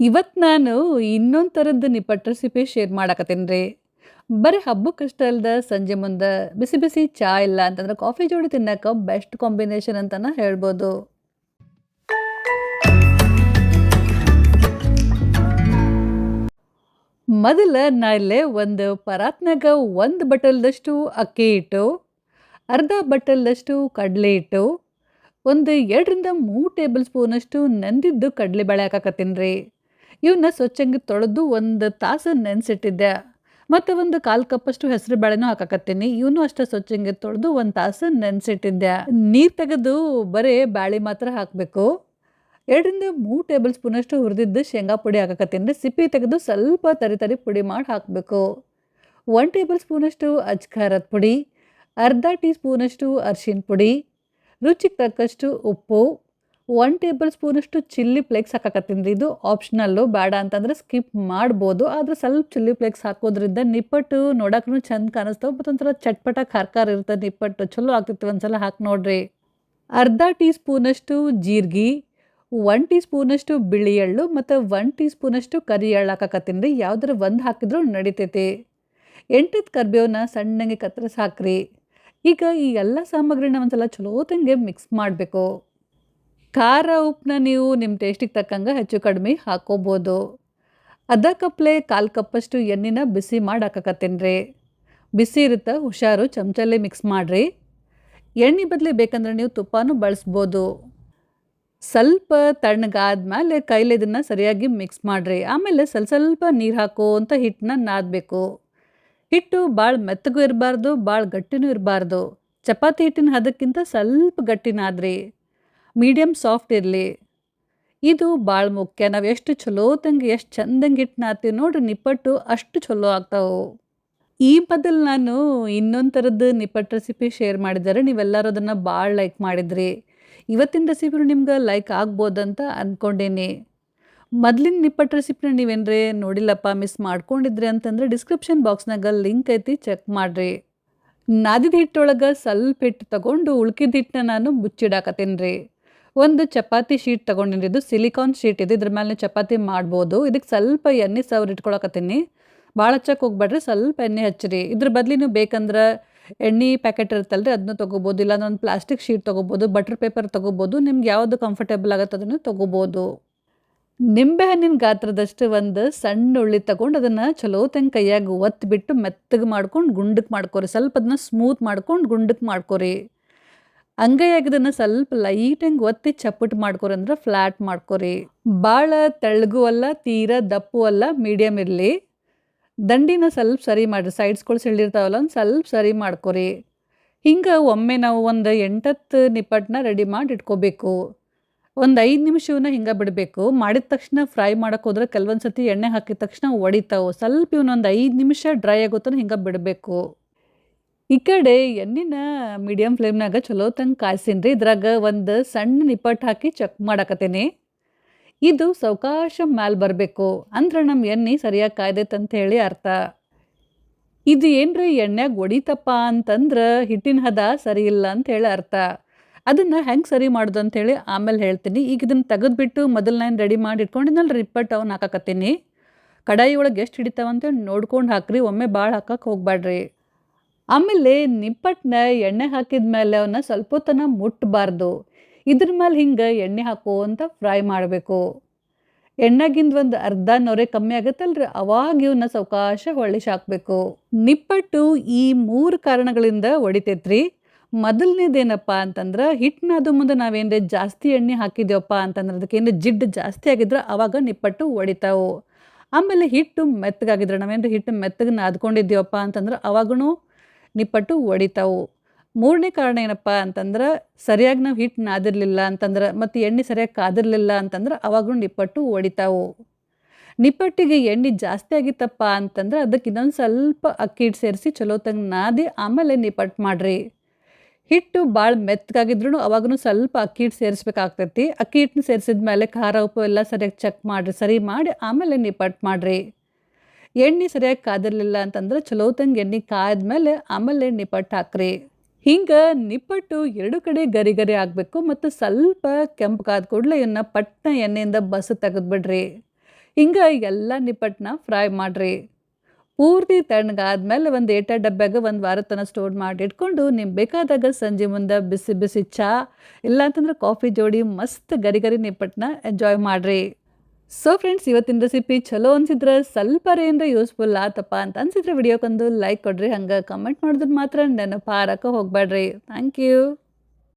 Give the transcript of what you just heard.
ಇವತ್ತು ನಾನು ಇನ್ನೊಂದು ಥರದ್ದು ನಿಪ್ಪಟ್ಟು ರೆಸಿಪಿ ಶೇರ್ ಮಾಡಕತ್ತೀನಿ ರೀ. ಬರೀ ಹಬ್ಬಕ್ಕಷ್ಟೇ ಅಲ್ದ ಸಂಜೆ ಮುಂದೆ ಬಿಸಿ ಬಿಸಿ ಚಾ ಇಲ್ಲ ಅಂತಂದ್ರೆ ಕಾಫಿ ಜೋಡಿ ತಿನ್ನಕ್ಕೆ ಬೆಸ್ಟ್ ಕಾಂಬಿನೇಷನ್ ಅಂತಲೇ ಹೇಳ್ಬೋದು. ಮೊದಲ ನಾ ಇಲ್ಲೇ ಒಂದು ಪರಾತ್ನಾಗ ಒಂದು ಬಟಲ್ದಷ್ಟು ಅಕ್ಕಿ ಹಿಟ್ಟು ಅರ್ಧ ಬಟಲ್ದಷ್ಟು ಕಡಲೆ ಹಿಟ್ಟು ಒಂದು ಎರಡರಿಂದ ಮೂರು ಟೇಬಲ್ ಸ್ಪೂನಷ್ಟು ನಂದಿದ್ದು ಕಡಲೆ ಬಳೆ ಹಾಕಾಕತ್ತೀನಿ ರೀ. ಇವನ್ನ ಸ್ವಚ್ಛಂಗಿ ತೊಳೆದು ಒಂದು ತಾಸು ನೆನೆಸಿಟ್ಟಿದ್ದೆ. ಮತ್ತು ಒಂದು ಕಾಲು ಕಪ್ಪಷ್ಟು ಹೆಸರು ಬೇಳೆನೂ ಹಾಕಕತ್ತೀನಿ. ಇವನು ಅಷ್ಟೇ ಸ್ವಚ್ಛಂಗಿ ತೊಳೆದು ಒಂದು ತಾಸು ನೆನೆಸಿಟ್ಟಿದ್ದೆ. ನೀರು ತೆಗೆದು ಬರೀ ಬ್ಯಾಳಿ ಮಾತ್ರ ಹಾಕಬೇಕು. ಎರಡರಿಂದ ಮೂರು ಟೇಬಲ್ ಸ್ಪೂನಷ್ಟು ಹುರಿದಿದ್ದು ಶೇಂಗಾ ಪುಡಿ ಹಾಕಕತ್ತೀನಿ. ಸಿಪ್ಪಿ ತೆಗೆದು ಸ್ವಲ್ಪ ತರಿ ತರಿ ಪುಡಿ ಮಾಡಿ ಹಾಕಬೇಕು. ಒನ್ ಟೇಬಲ್ ಸ್ಪೂನಷ್ಟು ಅಜ್ಖಾರದ ಪುಡಿ, ಅರ್ಧ ಟೀ ಸ್ಪೂನಷ್ಟು ಅರಿಶಿನ ಪುಡಿ, ರುಚಿಗೆ ತಕ್ಕಷ್ಟು ಉಪ್ಪು ಒನ್ ಟೇಬಲ್ ಸ್ಪೂನಷ್ಟು ಚಿಲ್ಲಿ ಫ್ಲೇಕ್ಸ್ ಹಾಕಕತ್ತೀನಿ ರೀ. ಇದು ಆಪ್ಷನಲ್ಲು ಬೇಡ ಅಂತಂದರೆ ಸ್ಕಿಪ್ ಮಾಡ್ಬೋದು. ಆದರೆ ಸ್ವಲ್ಪ ಚಿಲ್ಲಿ ಫ್ಲೇಕ್ಸ್ ಹಾಕೋದ್ರಿಂದ ನಿಪ್ಪಟ್ಟು ನೋಡೋಕ್ಕೂ ಚೆಂದ ಕಾಣಿಸ್ತಾವೆ. ಒಂಥರ ಚಟ್ಪಟ ಖಾರ ಖಾರ ಇರ್ತದೆ ನಿಪ್ಪಟ್ಟು. ಚಲೋ ಆಗ್ತೈತಿ ಒಂದ್ಸಲ ಹಾಕಿ ನೋಡ್ರಿ. ಅರ್ಧ ಟೀ ಸ್ಪೂನಷ್ಟು ಜೀರಿಗೆ ಒನ್ ಟೀ ಸ್ಪೂನಷ್ಟು ಬಿಳಿ ಎಳ್ಳು, ಮತ್ತು ಒನ್ ಟೀ ಸ್ಪೂನಷ್ಟು ಕರಿ ಎಳ್ಳು ಹಾಕಕತ್ತೀನಿ ರೀ. ಯಾವ್ದಾರ ಒಂದು ಹಾಕಿದ್ರೂ ನಡಿತೈತಿ. ಎಂಟತ್ತು ಕರ್ಬೇವನ್ನ ಸಣ್ಣಗೆ ಕತ್ತರಿಸಿ ಹಾಕ್ರಿ. ಈಗ ಈ ಎಲ್ಲ ಸಾಮಗ್ರಿನ ಒಂದ್ಸಲ ಚಲೋತಂಗೆ ಮಿಕ್ಸ್ ಮಾಡಬೇಕು. ಖಾರ ಉಪ್ಪನ್ನ ನೀವು ನಿಮ್ಮ ಟೇಸ್ಟಿಗೆ ತಕ್ಕಂಗೆ ಹೆಚ್ಚು ಕಡಿಮೆ ಹಾಕೋಬೋದು. ಅರ್ಧ ಕಪ್ಲೆ ಕಾಲು ಕಪ್ಪಷ್ಟು ಎಣ್ಣೆನ ಬಿಸಿ ಮಾಡಿ ಬಿಸಿ ಇರುತ್ತೆ ಹುಷಾರು ಚಮಚಲ್ಲೇ ಮಿಕ್ಸ್ ಮಾಡಿರಿ. ಎಣ್ಣೆ ಬದಲಿ ಬೇಕಂದ್ರೆ ನೀವು ತುಪ್ಪನೂ ಬಳಸ್ಬೋದು. ಸ್ವಲ್ಪ ತಣ್ಣಗಾದ್ಮೇಲೆ ಕೈಲಿ ಇದನ್ನು ಸರಿಯಾಗಿ ಮಿಕ್ಸ್ ಮಾಡಿರಿ. ಆಮೇಲೆ ಸ್ವಲ್ಪ ಸ್ವಲ್ಪ ನೀರು ಹಾಕು ಅಂತ ಹಿಟ್ಟನ್ನ ನಾದಬೇಕು. ಹಿಟ್ಟು ಭಾಳ ಮೆತ್ತಗೂ ಇರಬಾರ್ದು ಭಾಳ ಗಟ್ಟಿನೂ ಇರಬಾರ್ದು. ಚಪಾತಿ ಹಿಟ್ಟಿನ ಹದಕ್ಕಿಂತ ಸ್ವಲ್ಪ ಗಟ್ಟಿ ನಾದ್ರಿ. ಮೀಡಿಯಮ್ ಸಾಫ್ಟ್ ಇರಲಿ. ಇದು ಭಾಳ ಮುಖ್ಯ. ನಾವು ಎಷ್ಟು ಚಲೋತಂಗೆ ಎಷ್ಟು ಚಂದಂಗೆ ಹಿಟ್ಟು ನಾತೀವಿ ನೋಡ್ರಿ, ನಿಪ್ಪಟ್ಟು ಅಷ್ಟು ಚಲೋ ಆಗ್ತಾವೆ. ಈ ಬದಲು ನಾನು ಇನ್ನೊಂದು ಥರದ್ದು ನಿಪ್ಪಟ್ಟು ರೆಸಿಪಿ ಶೇರ್ ಮಾಡಿದ್ದಾರೆ ನೀವೆಲ್ಲರೂ ಅದನ್ನು ಭಾಳ ಲೈಕ್ ಮಾಡಿದ್ರಿ. ಇವತ್ತಿನ ರೆಸಿಪಿನೂ ನಿಮ್ಗೆ ಲೈಕ್ ಆಗ್ಬೋದಂತ ಅಂದ್ಕೊಂಡೇನಿ ಮೊದಲಿನ ನಿಪ್ಪಟ್ಟು ರೆಸಿಪಿನ ನೀವೇನ್ರಿ ನೋಡಿಲ್ಲಪ್ಪ ಮಿಸ್ ಮಾಡ್ಕೊಂಡಿದ್ರಿ ಅಂತಂದ್ರೆ ಡಿಸ್ಕ್ರಿಪ್ಷನ್ ಬಾಕ್ಸ್ನಾಗ ಲಿಂಕ್ ಐತಿ ಚೆಕ್ ಮಾಡಿರಿ. ನಾದಿದ ಹಿಟ್ಟೊಳಗೆ ಸ್ವಲ್ಪ ಹಿಟ್ಟು ತಗೊಂಡು ಉಳ್ಕಿದ ಹಿಟ್ಟನ್ನ ನಾನು ಮುಚ್ಚಿಡಾಕತ್ತೀನಿ ರೀ. ಒಂದು ಚಪಾತಿ ಶೀಟ್ ತೊಗೊಂಡಿದ್ದು ಸಿಲಿಕಾನ್ ಶೀಟ್ ಇದೆ. ಇದ್ರ ಮೇಲೆ ಚಪಾತಿ ಮಾಡ್ಬೋದು. ಇದಕ್ಕೆ ಸ್ವಲ್ಪ ಎಣ್ಣೆ ಸವ್ರು ಇಟ್ಕೊಳಕತ್ತೀನಿ. ಭಾಳ ಚಕ್ ಹೋಗ್ಬೇಡ್ರಿ. ಸ್ವಲ್ಪ ಎಣ್ಣೆ ಹಚ್ಚಿರಿ. ಇದ್ರ ಬದಲಿ ನೀವು ಬೇಕಂದ್ರೆ ಎಣ್ಣೆ ಪ್ಯಾಕೆಟ್ ಇರುತ್ತಲ್ಲ ರೀ ಅದನ್ನು ತೊಗೋಬೋದು. ಇಲ್ಲ ಒಂದು ಪ್ಲಾಸ್ಟಿಕ್ ಶೀಟ್ ತೊಗೋಬೋದು. ಬಟರ್ ಪೇಪರ್ ತೊಗೋಬೋದು. ನಿಮ್ಗೆ ಯಾವುದು ಕಂಫರ್ಟೇಬಲ್ ಆಗುತ್ತೆ ಅದನ್ನು ತೊಗೋಬೋದು. ನಿಂಬೆ ಹಣ್ಣಿನ ಗಾತ್ರದಷ್ಟು ಒಂದು ಸಣ್ಣ ಉಳ್ಳಿ ತಗೊಂಡು ಅದನ್ನು ಚಲೋ ತಂಗ ಕೈಯಾಗ ಒತ್ತಿಬಿಟ್ಟು ಮೆತ್ತಗೆ ಮಾಡ್ಕೊಂಡು ಗುಂಡಕ್ಕೆ ಮಾಡ್ಕೋರಿ. ಸ್ವಲ್ಪ ಅದನ್ನ ಸ್ಮೂತ್ ಮಾಡ್ಕೊಂಡು ಗುಂಡಕ್ಕೆ ಮಾಡ್ಕೊರಿ. ಅಂಗೈಯಾಗಿದನ್ನು ಸ್ವಲ್ಪ ಲೈಟಂಗೆ ಒತ್ತಿ ಚಪ್ಪಟ್ ಮಾಡ್ಕೊರಿ ಅಂದ್ರೆ ಫ್ಲ್ಯಾಟ್ ಮಾಡ್ಕೋರಿ. ಭಾಳ ತೆಳ್ಳಗೂ ಅಲ್ಲ, ತೀರ ದಪ್ಪು ಅಲ್ಲ ಮೀಡಿಯಮ್ ಇರಲಿ. ದಂಡಿನ ಸ್ವಲ್ಪ ಸರಿ ಮಾಡಿರಿ. ಸೈಡ್ಸ್ಗಳು ಸಿಳಿರ್ತಾವಲ್ಲ ಒಂದು ಸ್ವಲ್ಪ ಸರಿ ಮಾಡ್ಕೋರಿ. ಹಿಂಗೆ ಒಮ್ಮೆ ನಾವು ಒಂದು ಎಂಟತ್ತು ನಿಪ್ಪಟ್ಟನ್ನ ರೆಡಿ ಮಾಡಿ ಇಟ್ಕೋಬೇಕು. ಒಂದು ಐದು ನಿಮಿಷವನ್ನ ಹಿಂಗೆ ಬಿಡಬೇಕು. ಮಾಡಿದ ತಕ್ಷಣ ಫ್ರೈ ಮಾಡೋಕೆ ಹೋದ್ರೆ ಕೆಲವೊಂದು ಸತಿ ಎಣ್ಣೆ ಹಾಕಿದ ತಕ್ಷಣ ಒಡಿತಾವೆ ಸ್ವಲ್ಪ ಇವನ್ನೊಂದು ಐದು ನಿಮಿಷ ಡ್ರೈ ಆಗೋತನ ಹಿಂಗೆ ಬಿಡಬೇಕು. ಈ ಕಡೆ ಎಣ್ಣಿನ ಮೀಡಿಯಮ್ ಫ್ಲೇಮ್ನಾಗ ಚಲೋ ತಂಗ ಕಾಯ್ಸೀನಿ ರೀ ಇದ್ರಾಗ ಒಂದು ಸಣ್ಣ ನಿಪ್ಪಟ್ಟು ಹಾಕಿ ಚೆಕ್ ಮಾಡಾಕತ್ತೀನಿ. ಇದು ಸಾವಕಾಶ ಮ್ಯಾಲೆ ಬರಬೇಕು. ಅಂದ್ರೆ ನಮ್ಮ ಎಣ್ಣೆ ಸರಿಯಾಗಿ ಅಂತ ಹೇಳಿ ಅರ್ಥ. ಇದು ಏನ್ರಿ ಎಣ್ಣೆಗೆ ಒಡಿತಪ್ಪ ಅಂತಂದ್ರೆ ಹಿಟ್ಟಿನ ಹದ ಸರಿ ಇಲ್ಲ ಅಂತ ಹೇಳಿ ಅರ್ಥ. ಅದನ್ನು ಹೆಂಗೆ ಸರಿ ಮಾಡೋದು ಅಂತೇಳಿ ಆಮೇಲೆ ಹೇಳ್ತೀನಿ. ಈಗ ಇದನ್ನು ತೆಗೆದುಬಿಟ್ಟು ನಾನು ರೆಡಿ ಮಾಡಿ ಇಟ್ಕೊಂಡಿದ್ನಲ್ಲ ರಿಪ್ಪಟ್ಟು ಅವ್ನು ಹಾಕಾಕತ್ತೀನಿ. ಕಡಾಯಿ ಒಳಗೆ ಎಷ್ಟು ಹಿಡಿತಾವಂತ ನೋಡ್ಕೊಂಡು ಹಾಕ್ರಿ. ಒಮ್ಮೆ ಭಾಳ ಹಾಕಕ್ಕೆ ಹೋಗ್ಬೇಡ್ರಿ ಆಮೇಲೆ ನಿಪ್ಪಟ್ಟನ್ನ ಎಣ್ಣೆ ಹಾಕಿದ ಮೇಲೆ ಅವನ್ನ ಸ್ವಲ್ಪ ಹೊತ್ತನ ಮುಟ್ಟಬಾರ್ದು ಇದ್ರ ಮೇಲೆ ಹಿಂಗೆ ಎಣ್ಣೆ ಹಾಕೋ ಅಂತ ಫ್ರೈ ಮಾಡಬೇಕು. ಎಣ್ಣೆಗಿಂದ ಒಂದು ಅರ್ಧ ನೊರೆ ಕಮ್ಮಿ ಆಗುತ್ತಲ್ರಿ, ಅವಾಗ ಇವನ್ನ ಸಾವಕಾಶ ಹೊಳ್ಳಿ ಹಾಕಬೇಕು ನಿಪ್ಪಟ್ಟು ಈ ಮೂರು ಕಾರಣಗಳಿಂದ ಹೊಡಿತೈತ್ರಿ. ಮೊದಲನೇದೇನಪ್ಪ ಅಂತಂದ್ರೆ ಹಿಟ್ಟನ್ನ ಅದು ಮುಂದೆ ನಾವೇನು ಜಾಸ್ತಿ ಎಣ್ಣೆ ಹಾಕಿದ್ಯವಪ್ಪ ಅಂತಂದ್ರೆ ಅದಕ್ಕೆ ಏನು ಜಿಡ್ಡು ಜಾಸ್ತಿ ಆಗಿದ್ರೆ ಅವಾಗ ನಿಪ್ಪಟ್ಟು ಹೊಡಿತಾವು. ಆಮೇಲೆ ಹಿಟ್ಟು ಮೆತ್ತಗಾಗಿದ್ರೆ ನಾವೇನು ಹಿಟ್ಟು ಮೆತ್ತಗೆ ನಾದ್ಕೊಂಡಿದ್ದೀವಪ್ಪ ಅಂತಂದ್ರೆ ಅವಾಗೂ ನಿಪ್ಪಟ್ಟು ಒಡಿತಾವು ಮೂರನೇ ಕಾರಣ ಏನಪ್ಪ ಅಂತಂದ್ರೆ ಸರಿಯಾಗಿ ನಾವು ಹಿಟ್ಟು ನಾದಿರಲಿಲ್ಲ ಅಂತಂದ್ರೆ ಮತ್ತು ಎಣ್ಣೆ ಸರಿಯಾಗಿ ಕಾದಿರಲಿಲ್ಲ ಅಂತಂದ್ರೆ ಅವಾಗಲೂ ನಿಪ್ಪಟ್ಟು ಒಡಿತಾವು ನಿಪ್ಪಟ್ಟಿಗೆ ಎಣ್ಣೆ ಜಾಸ್ತಿ ಆಗಿತ್ತಪ್ಪ ಅಂತಂದ್ರೆ ಅದಕ್ಕೆ ಇನ್ನೊಂದು ಸ್ವಲ್ಪ ಅಕ್ಕಿ ಹಿಟ್ಟು ಸೇರಿಸಿ ಚಲೋ ತಂಗ ನಾದಿ ಆಮೇಲೆ ನಿಪ್ಪಟ್ಟು ಮಾಡಿರಿ. ಹಿಟ್ಟು ಭಾಳ ಮೆತ್ತಗಾಗಿದ್ರು ಅವಾಗೂ ಸ್ವಲ್ಪ ಅಕ್ಕಿ ಹಿಟ್ಟು ಸೇರಿಸ್ಬೇಕಾಗ್ತೈತಿ. ಅಕ್ಕಿ ಹಿಟ್ಟನ್ನ ಸೇರಿಸಿದ ಮೇಲೆ ಖಾರ ಉಪ್ಪು ಎಲ್ಲ ಸರಿಯಾಗಿ ಚೆಕ್ ಮಾಡಿರಿ, ಸರಿ ಮಾಡಿ ಆಮೇಲೆ ನಿಪ್ಪಟ್ಟು ಮಾಡಿರಿ. ಎಣ್ಣೆ ಸರಿಯಾಗಿ ಕಾದಿರಲಿಲ್ಲ ಅಂತಂದ್ರೆ ಚಲೋತಂಗೆ ಎಣ್ಣೆ ಎಣ್ಣೆ ಕಾಯ್ದ್ಮೇಲೆ ಆಮೇಲೆ ನಿಪ್ಪಟ್ಟು ಹಾಕ್ರಿ. ಹಿಂಗೆ ನಿಪ್ಪಟ್ಟು ಎರಡು ಕಡೆ ಗರಿ ಗರಿ ಆಗಬೇಕು ಮತ್ತು ಸ್ವಲ್ಪ ಕೆಂಪು ಕಾದ ಕೂಡಲೇ ಇವನ್ನ ಪಟ್ನ ಎಣ್ಣೆಯಿಂದ ಬಸ್ ತೆಗೆದ್ಬಿಡ್ರಿ. ಹಿಂಗೆ ಎಲ್ಲ ನಿಪ್ಪಟ್ಟನ್ನ ಫ್ರೈ ಮಾಡಿರಿ. ಪೂರ್ತಿ ತಣ್ಣಗಾದ್ಮೇಲೆ ಒಂದು ಏಟ ಡಬ್ಬ್ಯಾಗ ಒಂದು ವಾರ ತನಕ ಸ್ಟೋರ್ ಮಾಡಿ ಇಟ್ಕೊಂಡು ನಿಮ್ಗೆ ಬೇಕಾದಾಗ ಸಂಜೆ ಮುಂದೆ ಬಿಸಿ ಬಿಸಿ ಚಹಾ ಇಲ್ಲಾಂತಂದ್ರೆ ಕಾಫಿ ಜೋಡಿ ಮಸ್ತ್ ಗರಿ ಗರಿ ನಿಪ್ಪಟ್ಟನ್ನ ಎಂಜಾಯ್ ಮಾಡಿರಿ. ಸೊ ಫ್ರೆಂಡ್ಸ್ ಇವತ್ತಿನ ರೆಸಿಪಿ ಚಲೋ ಅನ್ಸಿದ್ರೆ ಸ್ವಲ್ಪ ಏನರ ಯೂಸ್ಫುಲ್ ಆತಪ್ಪ ಅಂತ ಅನ್ಸಿದ್ರೆ ವಿಡಿಯೋಕ್ಕೊಂದು ಲೈಕ್ ಕೊಡ್ರಿ, ಹಂಗೆ ಕಮೆಂಟ್ ಮಾಡಿದ್ರೆ ಮಾತ್ರ ನೆನಪಾರಕ್ಕೆ ಹೋಗ್ಬೇಡ್ರಿ ಥ್ಯಾಂಕ್ ಯು